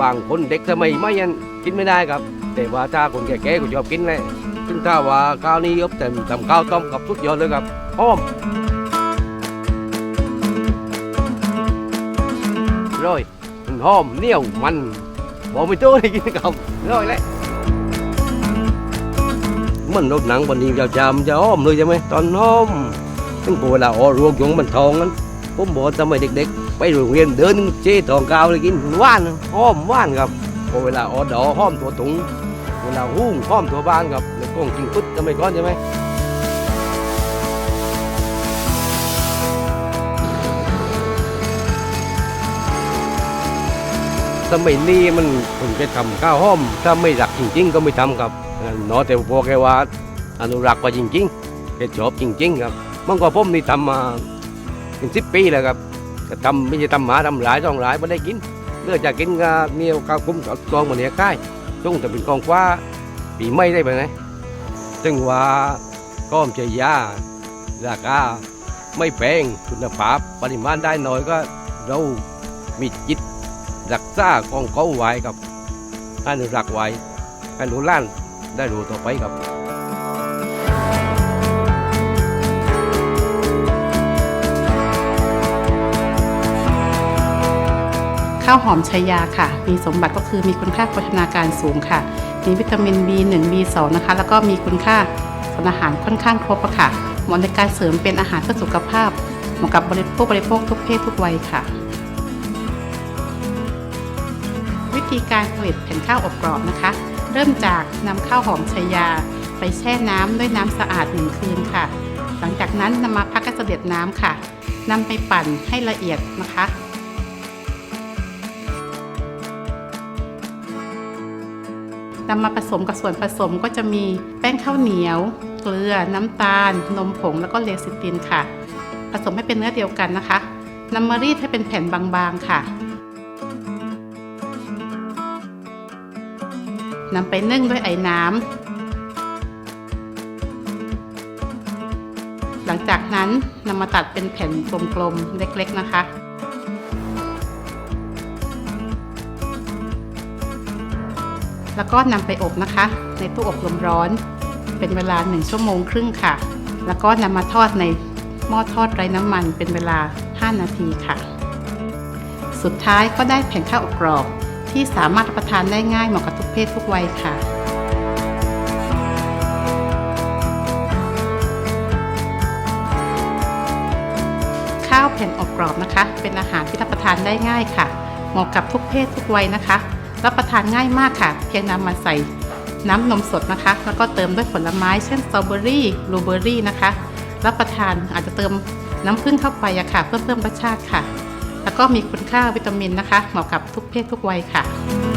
บางคนเด็กสมัยไม่ยันกินไม่ได้ครับ แต่ว่าถ้าคนแก่ๆก็ชอบกินเลยซึ่งถ้าว่าข้าวนี้ยบแต่ทำข้าวต้มกับสุดยอดเลยครับหอมร้อยมันหอมเหนียวมันบอกไม่ตัวให้กินครับร้อยเลยมันรสหนังวันนี้จะจำจะหอมเลยใช่ไหมตอนหอมซึ่งพอเวลาออรวงยงมันทองนั้นผมบอกทำไมเด็กๆ ไปโรงเรียนเดินเจ๊ทองกาวเลยกินหวานห้อมหวานครับพอเวลาออดอห้อมตัวถุงเวลาหุ้งหอมตัวบ้านครับแล้วก็กินปุ๊บทำไมก้อนใช่ไหมสมัยนี้มันคนจะทำข้าวห้อม ถ้าไม่รักจริง ๆ ก็ไม่ทำครับเนาะแต่พอแกว่าอนุรักษ์กว่าจริงๆแกชอบจริง ๆ ครับมื่อก่อนผมนี่ทำมาเป็นสิบปีแล้วครับ ก็ทำไม่ใช่ทำหมาทำหลายต้องหลายไม่ได้กินเลือกจะกินก็เนี่ยข้าคุ้มกองมันเนี่ยใกล้ช่วงแต่เป็นกองฟ้าปีไม่ได้ไปไหนซึ่งว่าก้อมใจยาราคาไม่แพงคุณภาพปริมาณได้น้อยก็เรามีจิตรักษากองเขาไว้กับให้อนุรักไว้ให้หนูล้านได้รู้ต่อไปครับ ข้าวหอมชายาค่ะ มีสมบัติก็คือมีคุณค่าโภชนาการสูงค่ะ มีวิตามิน B1 B2 นะคะ แล้วก็มีคุณค่าสารอาหารค่อนข้างครบค่ะเหมาะในการเสริมเป็นอาหารเพื่อสุขภาพ เหมาะกับบริโภคบริโภคทุกเพศทุกวัยค่ะ วิธีการผลิตแผ่นข้าวอบกรอบนะคะ เริ่มจากนำข้าวหอมชายา ไปแช่น้ำด้วยน้ำสะอาดหนึ่งคืนค่ะ หลังจากนั้นนำมาพักให้เสด็จน้ำค่ะนำไปปั่นให้ละเอียดนะคะ นำมาผสมกับส่วนผสมก็จะมีแป้งข้าวเหนียว เกลือ น้ำตาล นมผงแล้วก็เลซิตินค่ะ ผสมให้เป็นเนื้อเดียวกันนะคะนำมารีดให้เป็นแผ่นบางๆค่ะนำไปนึ่งด้วยไอ้น้ำ หลังจากนั้นนำมาตัดเป็นแผ่นกลมๆ เล็กๆ นะคะ แล้วก็นำไปอบนะคะ ในตู้อบลมร้อน เป็นเวลา 1 ชั่วโมงครึ่งค่ะ แล้วก็นำมาทอดในหม้อทอดไร้น้ำมันเป็นเวลา 5 นาทีค่ะ สุดท้ายก็ได้แผ่นข้าวอบกรอบ ที่สามารถรับประทานได้ง่ายเหมาะกับทุกเพศทุกวัยค่ะข้าวแผ่นอบกรอบนะคะ เป็นอาหารที่รับประทานได้ง่ายค่ะ เหมาะกับทุกเพศทุกวัยนะคะ รับประทานง่ายมากค่ะ เพียงนำมาใส่น้ำนมสดนะคะ แล้วก็เติมด้วยผลไม้เช่นสตรอเบอรี่บลูเบอรี่นะคะ รับประทานอาจจะเติมน้ำผึ้งเข้าไปอะค่ะ เพื่อเพิ่มรสชาติค่ะ แล้วก็มีคุณค่าวิตามินนะคะ เหมาะกับทุกเพศทุกวัยค่ะ